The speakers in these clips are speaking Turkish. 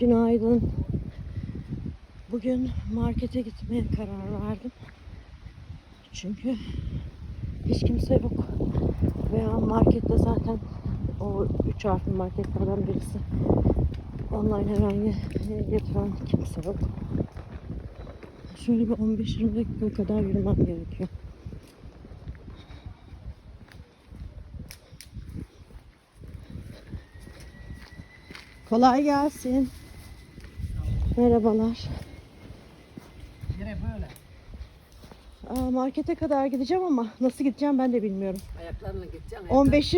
Günaydın. Bugün markete gitmeye karar verdim. Çünkü hiç kimse yok. Veya markette zaten o üç harfli marketlerden birisi. Online herhangi getiren kimse yok. Şöyle bir 15-20 dakika kadar yürümem gerekiyor. Kolay gelsin. Merhabalar. Yine böyle. Aa, markete kadar gideceğim ama nasıl gideceğim ben de bilmiyorum. Ayaklarla gideceksin. 15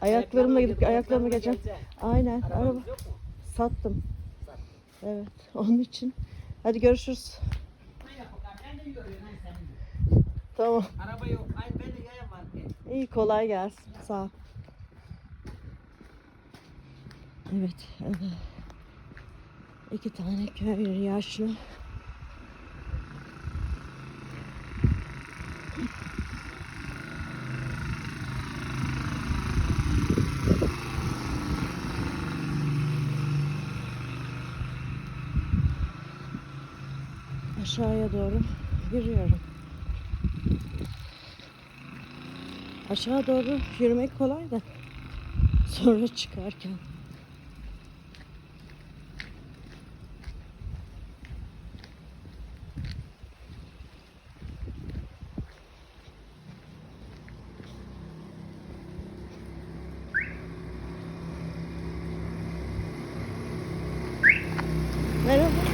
ayaklarımla gidip ayaklarımla geleceğim. geleceksin. Aynen. Araba Arabanız yok mu? sattım. Sat. Evet. Onun için. Hadi görüşürüz. Tamam. Araba yok. Ay ben de yaya var. ki. İyi kolay gelsin. Sağ ol. Evet. evet. İki tane köylü yaşlı. Aşağıya doğru yürüyorum. Aşağı doğru yürümek kolay da sonra çıkarken. Merhaba.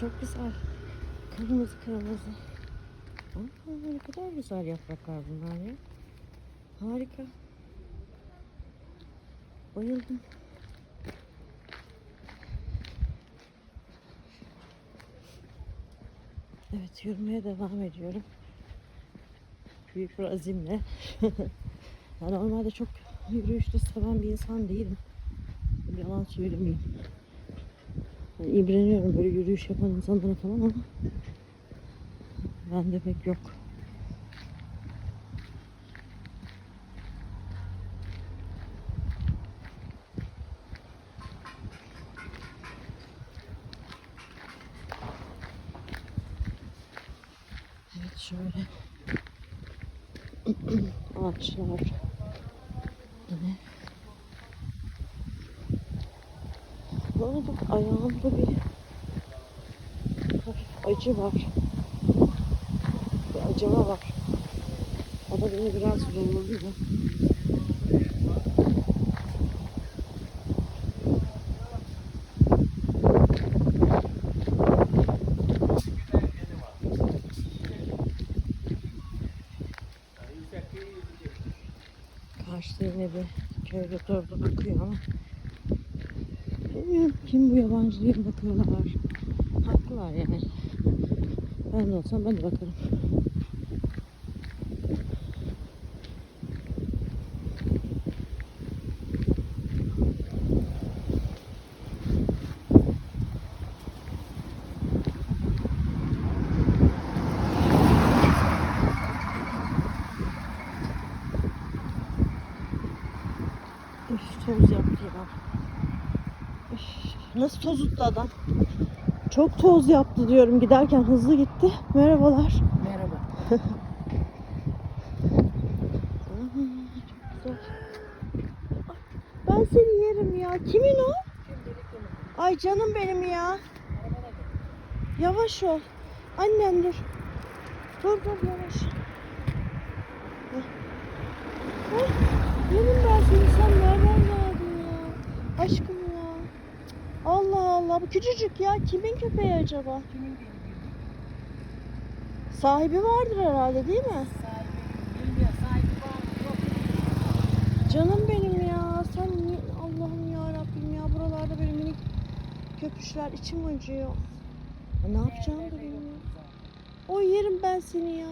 Çok güzel. Kırmızı kırmızı. Aa, ne kadar güzel yapraklar bunlar ya. Harika. Bayıldım. Evet yürümeye devam ediyorum. Büyük bir azimle. yani normalde çok yürüyüşte seven bir insan değilim. Yalan söylemeyeyim. Yani imreniyorum böyle yürüyüş yapan insanlara falan ama bende pek yok. Evet şöyle. Ağaçlar. Yine arada ayağımda bir hafif acı var. Bir acıma var. O da beni biraz zorluyor Karşıda yine bir köylü durdu bakıyor ama bilmiyorum kim bu yabancı diye bakıyorlar. Haklılar yani. Ben de olsam ben de bakarım. Üf toz yaptı ya. Nasıl tozuttu adam? Çok toz yaptı diyorum giderken hızlı gitti. Merhabalar. Merhaba. Ben seni yerim ya. Kimin o? Ay canım benim ya. Yavaş ol. Annen dur. Dur dur yavaş. Ay, yerim ben seni. Sen nereden geldin ya? Aşkım Allah. Bu küçücük ya. Kimin köpeği acaba? Kimin? Sahibi vardır herhalde değil mi? Sahibi. Bilmiyor. Sahibi var. Canım benim ya. Sen Allah'ım ya Rabbim ya buralarda böyle minik köpüşler içim acıyor. Ya ne yapacağımı da bilmiyorum. O yerim ben seni ya.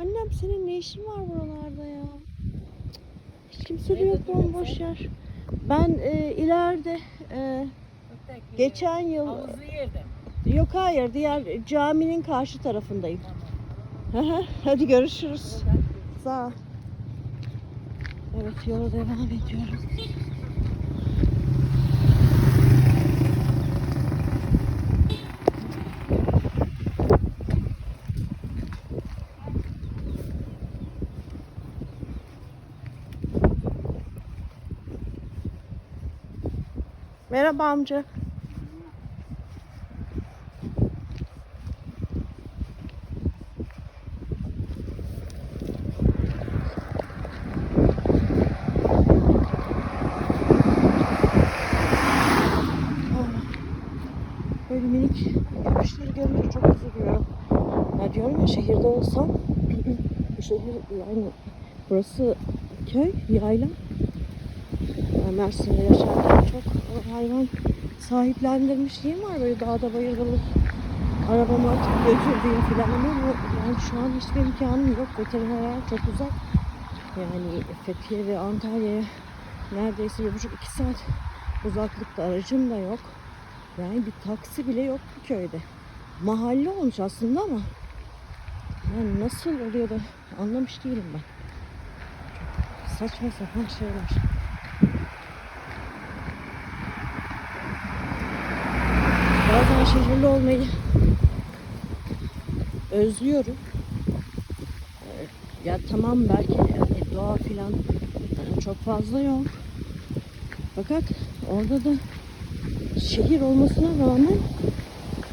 Annem senin ne işin var buralarda ya? Hiç kimse de yok bomboş yer. Ben e, ileride e, geçen yıl yerde. yok hayır diğer caminin karşı tarafındayım. Hadi görüşürüz. Sağ ol. Evet yola devam ediyorum. Merhaba amca. Böyle minik yokuşları görünce çok üzülüyorum. Ya diyorum ya şehirde olsam bu şehir yani burası köy, yayla. Mersin'de yaşarken çok hayvan sahiplendirmişliğim var. Böyle dağda bayırda bulup arabama atıp götürdüğüm falan ama yani şu an hiçbir imkanım yok. Veteriner çok uzak. Yani Fethiye ve Antalya'ya neredeyse bir buçuk iki saat uzaklıkta aracım da yok. Yani bir taksi bile yok bu köyde. Mahalle olmuş aslında ama yani nasıl oluyor da anlamış değilim ben. Çok saçma sapan şeyler. Bazen şehirli olmayı özlüyorum. Ya tamam belki yani doğa filan çok fazla yok. Fakat orada da şehir olmasına rağmen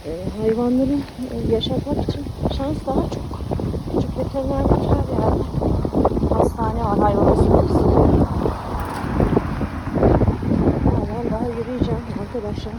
e, hayvanları e, yaşatmak için şans daha çok. Küçük veteriner her yerde. Hastane var hayvan hastanesi. Halen daha yürüyeceğim arkadaşlar.